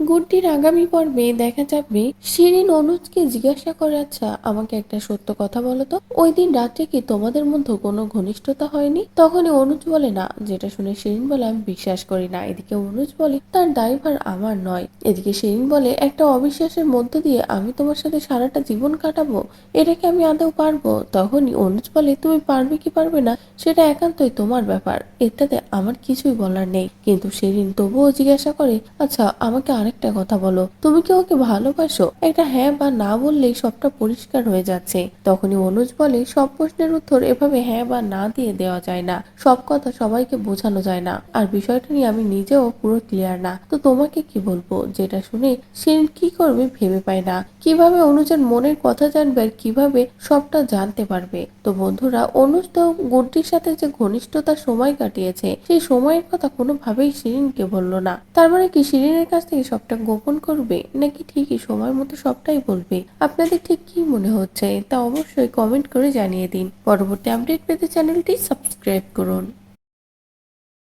গুড্ডির আগামী পর্বে দেখা যাবে শিরিন অনুজকে জিজ্ঞাসা করে আচ্ছা আমাকে একটা সত্য কথা বলো তো। ওই দিন রাত্রে কি তোমাদের মধ্যে কোনো ঘনিষ্ঠতা হয়নি? তখনই অনুজ বলে, না, যেটা শুনে শিরিন বলে আমি বিশ্বাস করি না। এদিকে অনুজ বলে, তার দায়ভার আমার নয়। এদিকে শিরিন বলে, একটা অবিশ্বাসের মধ্য দিয়ে আমি তোমার সাথে সারাটা জীবন কাটাবো? এটা কি আমি আদৌ পারব? তখনই অনুজ বলে, তুমি পারবে কি পারবে না, সেটা একান্তই তোমার ব্যাপার। এটাতে আমার কিছুই বলার নেই। কিন্তু সেদিন তবুও জিজ্ঞাসা করে আচ্ছা আমাকে আরেকটা কথা বলো। তুমি কি ওকে ভালোবাসো? একটা হ্যাঁ বা না বললেই সবটা পরিষ্কার হয়ে যাচ্ছে। তখনই অনুজ বলে, সব প্রশ্নের উত্তর এভাবে হ্যাঁ বা না দিয়ে দেওয়া যায় না। সব কথা সবাইকে বোঝানো যায় না। আর বিষয়টা নিয়ে আমি নিজেও পুরো ক্লিয়ার না। তো তোমাকে কি বলব? যেটা শুনে সেদিন কি করবে ভেবে পায় না। কীভাবে অনুজের মনের কথা জানবে আর কীভাবে সবটা জানতে পারবে? তো বন্ধুরা, অনুজ তো গুড্ডির সাথে যে ঘনিষ্ঠতার সময় কাটিয়েছে, সেই সময়ের কথা কোনোভাবেই শিরিনকে বলল না। তার মানে কি, শিরিনের কাছ থেকে সবটা গোপন করবে নাকি ঠিকই সময় মতো সবটাই বলবে? আপনাদের ঠিক কি মনে হচ্ছে? তা অবশ্যই কমেন্ট করে জানিয়ে দিন। পরবর্তী আপডেট পেতে চ্যানেলটি সাবস্ক্রাইব করুন।